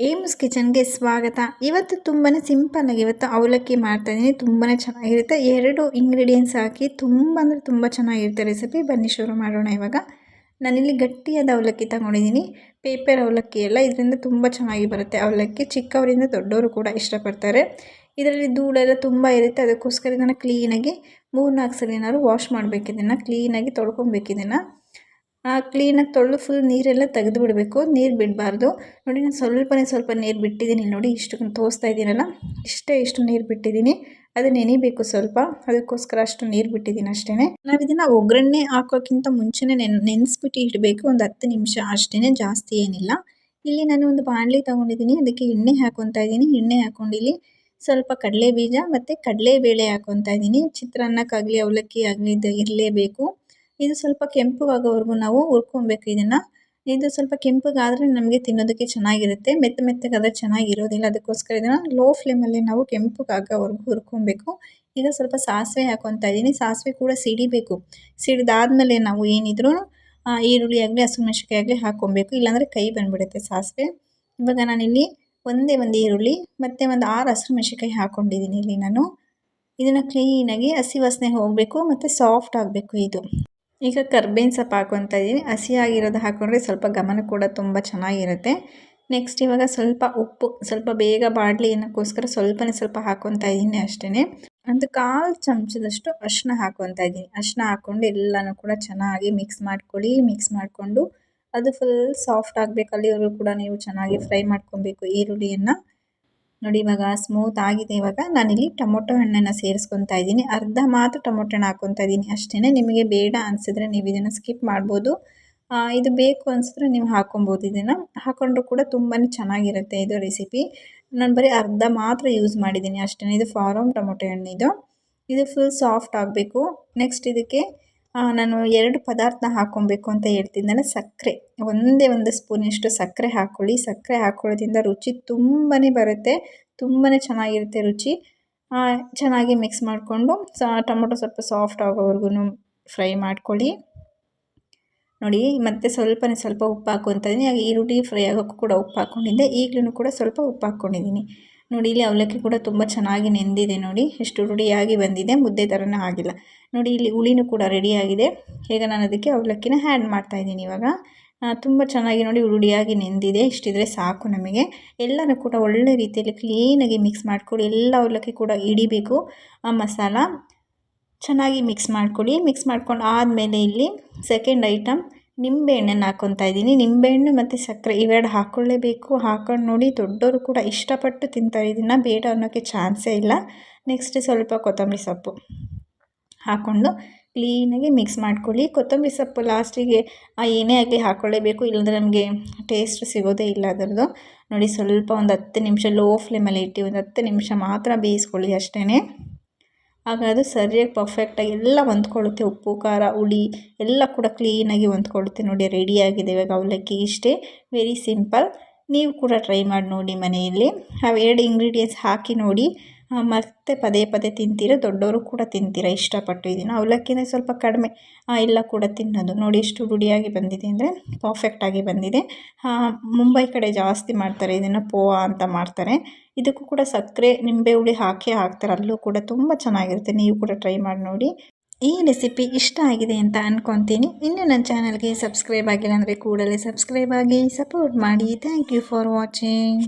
AIIMS ಕಿಚನ್ಗೆ ಸ್ವಾಗತ. ಇವತ್ತು ತುಂಬಾ ಸಿಂಪಲ್ಲಾಗಿ ಇವತ್ತು ಅವಲಕ್ಕಿ ಮಾಡ್ತಾಯಿದ್ದೀನಿ ತುಂಬಾ ಚೆನ್ನಾಗಿರುತ್ತೆ. ಎರಡು ಇಂಗ್ರೀಡಿಯೆಂಟ್ಸ್ ಹಾಕಿ ತುಂಬ ಅಂದರೆ ತುಂಬ ಚೆನ್ನಾಗಿರುತ್ತೆ ರೆಸಿಪಿ ಬನ್ನಿ ಶುರು ಮಾಡೋಣ ಇವಾಗ. ನಾನಿಲ್ಲಿ ಗಟ್ಟಿಯಾದ ಅವಲಕ್ಕಿ ತಗೊಂಡಿದ್ದೀನಿ ಪೇಪರ್ ಅವಲಕ್ಕಿ ಎಲ್ಲ. ಇದರಿಂದ ತುಂಬ ಚೆನ್ನಾಗಿ ಬರುತ್ತೆ ಅವಲಕ್ಕಿ. ಚಿಕ್ಕವರಿಂದ ದೊಡ್ಡವರು ಕೂಡ ಇಷ್ಟಪಡ್ತಾರೆ. ಇದರಲ್ಲಿ ಧೂಳೆಲ್ಲ ತುಂಬ ಇರುತ್ತೆ. ಅದಕ್ಕೋಸ್ಕರ ಇದನ್ನು ಕ್ಲೀನಾಗಿ ಮೂರು ನಾಲ್ಕು ಸಲ ಏನಾದ್ರು ವಾಶ್ ಮಾಡಬೇಕು ಇದನ್ನು ಕ್ಲೀನಾಗಿ ತೊಳ್ಕೊಬೇಕು ಇದನ್ನು. ಕ್ಲೀನಾಗಿ ತೊಳೆದು ಫುಲ್ ನೀರೆಲ್ಲ ತೆಗೆದು ಬಿಡಬೇಕು. ನೀರು ಬಿಡಬಾರ್ದು. ನೋಡಿ ನಾನು ಸ್ವಲ್ಪನೇ ಸ್ವಲ್ಪ ನೀರು ಬಿಟ್ಟಿದ್ದೀನಿ ನೋಡಿ ಇಷ್ಟು ತೋರಿಸ್ತಾ ಇದ್ದೀನಲ್ಲ? ಇಷ್ಟೇ ಇಷ್ಟು ನೀರು ಬಿಟ್ಟಿದ್ದೀನಿ. ಅದು ನೆನಿಬೇಕು ಸ್ವಲ್ಪ. ಅದಕ್ಕೋಸ್ಕರ ಅಷ್ಟು ನೀರು ಬಿಟ್ಟಿದ್ದೀನಿ ಅಷ್ಟೇ ನಾವು ಇದನ್ನು ಒಗ್ಗರಣೆ ಹಾಕೋಕ್ಕಿಂತ ಮುಂಚೆನೇ ನೆನ್, ನೆನೆಸ್ಬಿಟ್ಟು ಇಡಬೇಕು. ಒಂದು ಹತ್ತು ನಿಮಿಷ ಅಷ್ಟೇ ಜಾಸ್ತಿ ಏನಿಲ್ಲ. ಇಲ್ಲಿ ನಾನು ಒಂದು ಬಾಣಲಿ ತೊಗೊಂಡಿದ್ದೀನಿ. ಅದಕ್ಕೆ ಎಣ್ಣೆ ಹಾಕೊತಾ ಇದ್ದೀನಿ. ಎಣ್ಣೆ ಹಾಕೊಂಡು ಇಲ್ಲಿ ಸ್ವಲ್ಪ ಕಡಲೆ ಬೀಜ ಮತ್ತು ಕಡಲೆಬೇಳೆ ಹಾಕೊತ ಇದ್ದೀನಿ. ಚಿತ್ರಾನ್ನಕ್ಕಾಗಲಿ, ಅವಲಕ್ಕಿ ಆಗಲಿ, ಇದು ಇರಲೇಬೇಕು. ಇದು ಸ್ವಲ್ಪ ಕೆಂಪುಗಾಗೋವರೆಗೂ ನಾವು ಹುರ್ಕೊಬೇಕು ಇದನ್ನು. ಇದು ಸ್ವಲ್ಪ ಕೆಂಪಗಾದರೆ ನಮಗೆ ತಿನ್ನೋದಕ್ಕೆ ಚೆನ್ನಾಗಿರುತ್ತೆ. ಮೆತ್ತ ಮೆತ್ತಗಾದರೆ ಚೆನ್ನಾಗಿರೋದಿಲ್ಲ. ಅದಕ್ಕೋಸ್ಕರ ಇದನ್ನು ಲೋ ಫ್ಲೇಮಲ್ಲಿ ನಾವು ಕೆಂಪುಗಾಗೋವರೆಗೂ ಹುರ್ಕೊಬೇಕು. ಈಗ ಸ್ವಲ್ಪ ಸಾಸಿವೆ ಹಾಕೊತಾ ಇದ್ದೀನಿ. ಸಾಸಿವೆ ಕೂಡ ಸಿಡಿಬೇಕು. ಸಿಡಿದಾದ್ಮೇಲೆ ನಾವು ಏನಿದ್ರು ಈರುಳ್ಳಿ ಆಗಲಿ ಹಸಿಮೆಣ್ಸಿನ್ಕಾಯಿ ಆಗಲಿ ಹಾಕ್ಕೊಬೇಕು ಇಲ್ಲಾಂದರೆ ಕೈ ಬಂದುಬಿಡುತ್ತೆ ಸಾಸಿವೆ. ಇವಾಗ ನಾನಿಲ್ಲಿ ಒಂದೇ ಒಂದು ಈರುಳ್ಳಿ, ಮತ್ತು ಒಂದು ಆರು ಹಸಿಮೆಣ್ಸಿನ್ಕಾಯಿ ಹಾಕ್ಕೊಂಡಿದ್ದೀನಿ ಇಲ್ಲಿ ನಾನು. ಇದನ್ನು ಕ್ಲೀನಾಗಿ ಹಸಿ ವಾಸನೆ ಹೋಗಬೇಕು, ಮತ್ತು ಸಾಫ್ಟ್ ಆಗಬೇಕು ಇದು. ಈಗ ಕರ್ಬೇವಿನ ಸೊಪ್ಪು ಹಾಕ್ಕೊತಾ ಇದ್ದೀನಿ. ಹಸಿಯಾಗಿರೋದು ಹಾಕೊಂಡ್ರೆ ಸ್ವಲ್ಪ ಗಮನ ಕೂಡ ತುಂಬ ಚೆನ್ನಾಗಿರುತ್ತೆ. ನೆಕ್ಸ್ಟ್ ಇವಾಗ ಸ್ವಲ್ಪ ಉಪ್ಪು, ಸ್ವಲ್ಪ ಬೇಗ ಬಾಡಲಿ ಅನ್ನೋಕ್ಕೋಸ್ಕರ ಸ್ವಲ್ಪನೇ ಸ್ವಲ್ಪ ಹಾಕೊತ ಇದ್ದೀನಿ ಅಷ್ಟೇ ಒಂದು ಕಾಲು ಚಮಚದಷ್ಟು ಅರಿಶಿನ ಹಾಕೊತ ಇದ್ದೀನಿ. ಅರಿಶಿನ ಹಾಕ್ಕೊಂಡು ಎಲ್ಲನೂ ಕೂಡ ಚೆನ್ನಾಗಿ ಮಿಕ್ಸ್ ಮಾಡ್ಕೊಳ್ಳಿ ಮಿಕ್ಸ್ ಮಾಡಿಕೊಂಡು ಅದು ಫುಲ್ ಸಾಫ್ಟ್ ಆಗಬೇಕು ಅಲ್ಲಿವರೆಗೂ ಕೂಡ ನೀವು ಚೆನ್ನಾಗಿ ಫ್ರೈ ಮಾಡ್ಕೊಬೇಕು ಈರುಳ್ಳಿಯನ್ನು. ನೋಡಿ, ಇವಾಗ ಸ್ಮೂತ್ ಆಗಿದೆ ಇವಾಗ. ನಾನಿಲ್ಲಿ ಟೊಮೊಟೊ ಹಣ್ಣನ್ನು ಸೇರಿಸ್ಕೊತಾ ಇದ್ದೀನಿ. ಅರ್ಧ ಮಾತ್ರ ಟೊಮೊಟೊ ಹಣ್ಣು ಹಾಕ್ಕೊತಾ ಇದ್ದೀನಿ. ಅಷ್ಟೇ ನಿಮಗೆ ಬೇಡ ಅನಿಸಿದ್ರೆ ನೀವು ಇದನ್ನು ಸ್ಕಿಪ್ ಮಾಡ್ಬೋದು. ಇದು ಬೇಕು ಅನಿಸಿದ್ರೆ ನೀವು ಹಾಕ್ಕೊಬೋದು ಇದನ್ನು. ಹಾಕ್ಕೊಂಡ್ರೂ ಕೂಡ ತುಂಬಾ ಚೆನ್ನಾಗಿರುತ್ತೆ ಇದು ರೆಸಿಪಿ ನಾನು ಬರೀ ಅರ್ಧ ಮಾತ್ರ ಯೂಸ್ ಮಾಡಿದ್ದೀನಿ. ಅಷ್ಟೇ ಇದು ಫಾರಮ್ ಟೊಮೊಟೊ ಹಣ್ಣು ಇದು. ಇದು ಫುಲ್ ಸಾಫ್ಟ್ ಆಗಬೇಕು. ನೆಕ್ಸ್ಟ್ ಇದಕ್ಕೆ ನಾನು ಎರಡು ಪದಾರ್ಥ ಹಾಕ್ಕೊಬೇಕು ಅಂತ ಹೇಳ್ತಿದ್ದೆ ಸಕ್ಕರೆ. ಒಂದೇ ಒಂದು ಸ್ಪೂನಿಷ್ಟು ಸಕ್ಕರೆ ಹಾಕ್ಕೊಳ್ಳಿ ಸಕ್ಕರೆ ಹಾಕ್ಕೊಳ್ಳೋದ್ರಿಂದ ರುಚಿ ತುಂಬಾ ಬರುತ್ತೆ. ತುಂಬಾ ಚೆನ್ನಾಗಿರುತ್ತೆ ರುಚಿ. ಚೆನ್ನಾಗಿ ಮಿಕ್ಸ್ ಮಾಡಿಕೊಂಡು ಸ, ಟೊಮೊಟೊ ಸ್ವಲ್ಪ ಸಾಫ್ಟ್ ಆಗೋವರೆಗೂ ಫ್ರೈ ಮಾಡ್ಕೊಳ್ಳಿ. ನೋಡಿ, ಮತ್ತೆ ಸ್ವಲ್ಪನೇ ಸ್ವಲ್ಪ ಉಪ್ಪು ಹಾಕೊತ ಇದ್ದೀನಿ ಈರುಳ್ಳಿ ಫ್ರೈ ಆಗೋಕ್ಕೂ ಕೂಡ ಉಪ್ಪು ಹಾಕ್ಕೊಂಡಿದ್ದೆ ಈಗಲೂ ಕೂಡ ಸ್ವಲ್ಪ ಉಪ್ಪು ಹಾಕ್ಕೊಂಡಿದ್ದೀನಿ ನೋಡಿ, ಇಲ್ಲಿ ಅವಲಕ್ಕಿ ಕೂಡ ತುಂಬ ಚೆನ್ನಾಗಿ ನೆಂದಿದೆ ನೋಡಿ. ಎಷ್ಟು ರುಡಿಯಾಗಿ ಬಂದಿದೆ, ಮುದ್ದೆ ಥರನೂ ಆಗಿಲ್ಲ. ನೋಡಿ, ಇಲ್ಲಿ ಹುಳಿನೂ ಕೂಡ ರೆಡಿಯಾಗಿದೆ. ಈಗ ನಾನು ಅದಕ್ಕೆ ಅವಲಕ್ಕಿನ ಹ್ಯಾಡ್ ಮಾಡ್ತಾಯಿದ್ದೀನಿ ಇವಾಗ. ತುಂಬ ಚೆನ್ನಾಗಿ ನೋಡಿ ಉರುಡಿಯಾಗಿ ನೆಂದಿದೆ. ಇಷ್ಟಿದ್ರೆ ಸಾಕು ನಮಗೆ. ಎಲ್ಲನೂ ಕೂಡ ಒಳ್ಳೆ ರೀತಿಯಲ್ಲಿ ಕ್ಲೀನಾಗಿ ಮಿಕ್ಸ್ ಮಾಡ್ಕೊಳ್ಳಿ ಎಲ್ಲ ಅವಲಕ್ಕಿ ಕೂಡ ಹಿಡಿಬೇಕು. ಆ ಮಸಾಲ ಚೆನ್ನಾಗಿ ಮಿಕ್ಸ್ ಮಾಡ್ಕೊಳ್ಳಿ ಮಿಕ್ಸ್ ಮಾಡ್ಕೊಂಡು ಆದಮೇಲೆ ಇಲ್ಲಿ ಸೆಕೆಂಡ್ ಐಟಮ್ ನಿಂಬೆಹಣ್ಣನ್ನು ಹಾಕ್ಕೊತಾ ಇದ್ದೀನಿ. ನಿಂಬೆಹಣ್ಣು ಮತ್ತು ಸಕ್ಕರೆ ಇವೆರಡು ಹಾಕ್ಕೊಳ್ಳೇಬೇಕು ಹಾಕೊಂಡು ನೋಡಿ ದೊಡ್ಡವರು ಕೂಡ ಇಷ್ಟಪಟ್ಟು ತಿಂತಾರೆ ಇದನ್ನು ಬೇಡ ಅನ್ನೋಕ್ಕೆ ಚಾನ್ಸೇ ಇಲ್ಲ. ನೆಕ್ಸ್ಟ್ ಸ್ವಲ್ಪ ಕೊತ್ತಂಬರಿ ಸೊಪ್ಪು ಹಾಕ್ಕೊಂಡು ಕ್ಲೀನಾಗಿ ಮಿಕ್ಸ್ ಮಾಡ್ಕೊಳ್ಳಿ. ಕೊತ್ತಂಬರಿ ಸೊಪ್ಪು ಲಾಸ್ಟಿಗೆ ಏನೇ ಆಗಲಿ ಹಾಕ್ಕೊಳ್ಳೇಬೇಕು ಇಲ್ಲಂದ್ರೆ ನಮಗೆ ಟೇಸ್ಟ್ ಸಿಗೋದೇ ಇಲ್ಲ ಅದರದ್ದು. ನೋಡಿ, ಸ್ವಲ್ಪ ಒಂದು ಹತ್ತು ನಿಮಿಷ ಲೋ ಫ್ಲೇಮಲ್ಲಿ ಇಟ್ಟು ಒಂದು ಹತ್ತು ನಿಮಿಷ ಮಾತ್ರ ಬೇಯಿಸ್ಕೊಳ್ಳಿ ಅಷ್ಟೇ ಆಗ ಅದು ಸರಿಯಾಗಿ ಪರ್ಫೆಕ್ಟಾಗಿ ಎಲ್ಲ ಹೊಂದ್ಕೊಳ್ಳುತ್ತೆ. ಉಪ್ಪು, ಖಾರ, ಹುಳಿ ಎಲ್ಲ ಕೂಡ ಕ್ಲೀನಾಗಿ ಹೊಂದ್ಕೊಳ್ಳುತ್ತೆ ನೋಡಿ ರೆಡಿಯಾಗಿದೆ ಇವಾಗ ಅವಲಕ್ಕಿ ಇಷ್ಟೇ. ವೆರಿ ಸಿಂಪಲ್ ನೀವು ಕೂಡ ಟ್ರೈ ಮಾಡಿ ನೋಡಿ ಮನೆಯಲ್ಲಿ. ಎರಡು ಇಂಗ್ರೀಡಿಯೆಂಟ್ಸ್ ಹಾಕಿ ನೋಡಿ. ಮತ್ತೆ ಪದೇ ಪದೇ ತಿಂತೀರ? ದೊಡ್ಡವರು ಕೂಡ ತಿಂತೀರ? ಇಷ್ಟಪಟ್ಟು ಇದನ್ನು ಅವಲಕ್ಕಿನೇ ಸ್ವಲ್ಪ ಕಡಿಮೆ ಎಲ್ಲ ಕೂಡ ತಿನ್ನೋದು. ನೋಡಿ ಎಷ್ಟು ರೂಢಿಯಾಗಿ ಬಂದಿದೆ ಅಂದರೆ ಪರ್ಫೆಕ್ಟಾಗಿ ಬಂದಿದೆ. ಮುಂಬೈ ಕಡೆ ಜಾಸ್ತಿ ಮಾಡ್ತಾರೆ. ಇದನ್ನು ಪೋವಾ ಅಂತ ಮಾಡ್ತಾರೆ. ಇದಕ್ಕೂ ಕೂಡ ಸಕ್ಕರೆ, ನಿಂಬೆ ಹುಳಿ ಹಾಕಿ ಹಾಕ್ತಾರೆ. ಅಲ್ಲೂ ಕೂಡ ತುಂಬ ಚೆನ್ನಾಗಿರುತ್ತೆ. ನೀವು ಕೂಡ ಟ್ರೈ ಮಾಡಿ ನೋಡಿ. ಈ ರೆಸಿಪಿ ಇಷ್ಟ ಆಗಿದೆ ಅಂತ ಅಂದ್ಕೊತೀನಿ ಇನ್ನು ನನ್ನ ಚಾನಲ್ಗೆ ಸಬ್ಸ್ಕ್ರೈಬ್ ಆಗಿಲ್ಲ ಅಂದರೆ ಕೂಡಲೇ ಸಬ್ಸ್ಕ್ರೈಬ್ ಆಗಿ ಸಪೋರ್ಟ್ ಮಾಡಿ. Thank you for watching